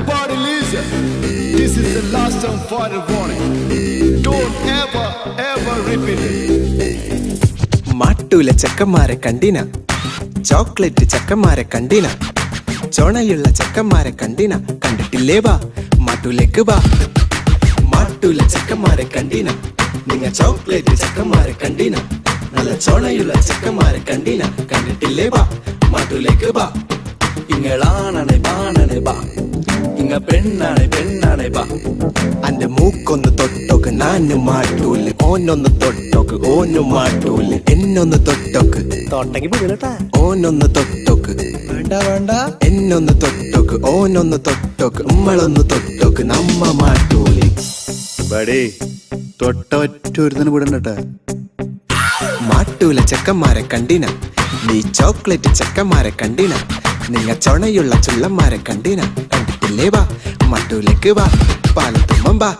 Everybody listen. This is the last and final warning. Don't ever, ever repeat it. മാട്ടൂല ചെക്കന്മാരെ കണ്ടിന chocolate ചെക്കന്മാരെ കണ്ടിന ചൊണയുള്ള ചെക്കന്മാരെ കണ്ടിന കണ്ടിട്ടില്ലേ വാ മാട്ടൂലേക്ക് വാ മാട്ടൂല ചെക്കന്മാരെ കണ്ടിന നിങ്ങ ചോക്ലേറ്റ് ചെക്കന്മാരെ കണ്ടിന നല്ല ചൊണയുള്ള ചെക്കന്മാരെ കണ്ടിന കണ്ടിട്ടില്ലേ വാ മാട്ടൂലേക്ക് വാ ഇങ്ങളാണണെ ബാണണെ ഇങ്ങ പെണ്ണാണെ പെണ്ണാണെ ബാ അന്റെ മൂക്കൊന്ന് തൊട്ടോക്ക് നാനും മാട്ടൂൽ ഓനൊന്ന് തൊട്ടോക്ക് ഓനും മാട്ടൂൽ എന്നൊന്ന് തൊട്ടോക്ക്. വീണട്ടാ ഓനൊന്ന് തൊട്ടോക്ക്. വേണ്ട വേണ്ട. എന്നൊന്ന് തൊട്ടോക്ക് ഓനൊന്ന് തൊട്ടോക്ക്. നമ്മളൊന്ന് തൊട്ടോക്ക് നമ്മ മാട്ടൂൽ ബടേ തൊട്ടൊറ്റൊരുത്തന് വിടണ്ടട്ടാ. മാട്ടൂല ചെക്കന്മാരെ കണ്ടിന. നീ ചോക്ലേറ്റ് ചെക്കന്മാരെ കണ്ടിന. നിങ്ങ ചൊണയുള്ള ചുള്ളന്മാരെ കണ്ടിന. കണ്ടിട്ടില്ലേ വാ മാട്ടൂലേക്ക് വാ. പാലത്തുമ്പം വാ.